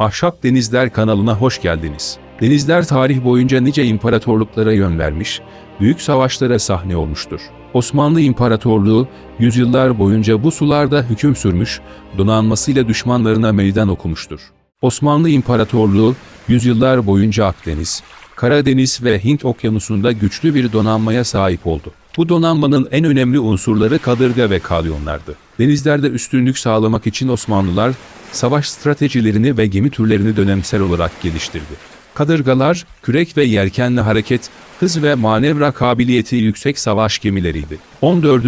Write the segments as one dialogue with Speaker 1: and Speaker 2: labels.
Speaker 1: Ahşap Denizler kanalına hoş geldiniz. Denizler tarih boyunca nice imparatorluklara yön vermiş, büyük savaşlara sahne olmuştur. Osmanlı İmparatorluğu, yüzyıllar boyunca bu sularda hüküm sürmüş, donanmasıyla düşmanlarına meydan okumuştur. Osmanlı İmparatorluğu, yüzyıllar boyunca Akdeniz, Karadeniz ve Hint okyanusunda güçlü bir donanmaya sahip oldu. Bu donanmanın en önemli unsurları kadırga ve kalyonlardı. Denizlerde üstünlük sağlamak için Osmanlılar, savaş stratejilerini ve gemi türlerini dönemsel olarak geliştirdi. Kadırgalar, kürek ve yelkenli hareket, hız ve manevra kabiliyeti yüksek savaş gemileriydi. 14.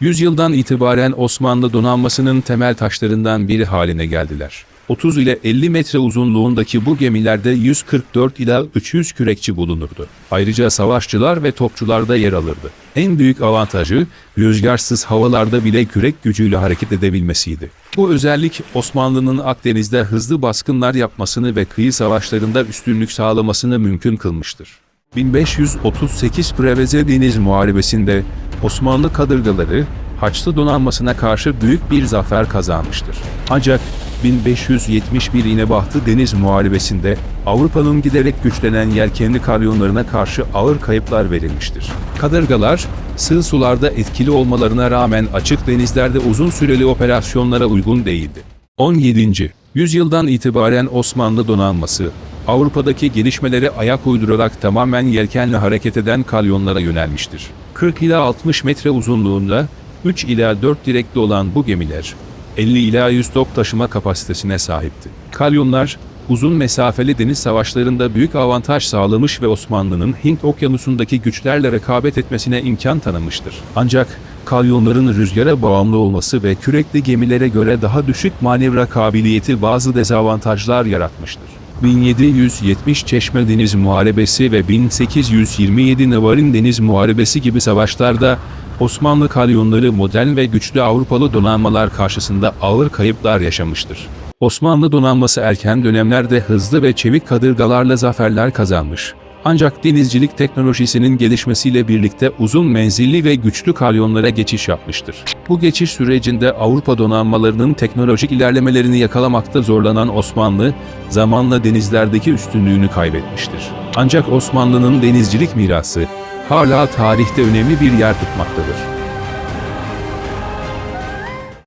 Speaker 1: yüzyıldan itibaren Osmanlı donanmasının temel taşlarından biri haline geldiler. 30 ile 50 metre uzunluğundaki bu gemilerde 144 ila 300 kürekçi bulunurdu. Ayrıca savaşçılar ve topçular da yer alırdı. En büyük avantajı rüzgarsız havalarda bile kürek gücüyle hareket edebilmesiydi. Bu özellik Osmanlı'nın Akdeniz'de hızlı baskınlar yapmasını ve kıyı savaşlarında üstünlük sağlamasını mümkün kılmıştır. 1538 Preveze Deniz Muharebesi'nde Osmanlı kadırgaları Haçlı donanmasına karşı büyük bir zafer kazanmıştır. Ancak 1571 İnebahtı Deniz Muharebesi'nde Avrupa'nın giderek güçlenen yelkenli kalyonlarına karşı ağır kayıplar verilmiştir. Kadırgalar, sığ sularda etkili olmalarına rağmen açık denizlerde uzun süreli operasyonlara uygun değildi. 17. yüzyıldan itibaren Osmanlı donanması, Avrupa'daki gelişmelere ayak uydurarak tamamen yelkenle hareket eden kalyonlara yönelmiştir. 40 ila 60 metre uzunluğunda 3 ila 4 direkli olan bu gemiler 50 ila 100 top taşıma kapasitesine sahipti. Kalyonlar uzun mesafeli deniz savaşlarında büyük avantaj sağlamış ve Osmanlı'nın Hint okyanusundaki güçlerle rekabet etmesine imkan tanımıştır. Ancak kalyonların rüzgara bağımlı olması ve kürekli gemilere göre daha düşük manevra kabiliyeti bazı dezavantajlar yaratmıştır. 1770 Çeşme Deniz Muharebesi ve 1827 Navarin Deniz Muharebesi gibi savaşlarda Osmanlı kalyonları modern ve güçlü Avrupalı donanmalar karşısında ağır kayıplar yaşamıştır. Osmanlı donanması erken dönemlerde hızlı ve çevik kadırgalarla zaferler kazanmış. Ancak denizcilik teknolojisinin gelişmesiyle birlikte uzun menzilli ve güçlü kalyonlara geçiş yapmıştır. Bu geçiş sürecinde Avrupa donanmalarının teknolojik ilerlemelerini yakalamakta zorlanan Osmanlı, zamanla denizlerdeki üstünlüğünü kaybetmiştir. Ancak Osmanlı'nın denizcilik mirası, hala tarihte önemli bir yer tutmaktadır.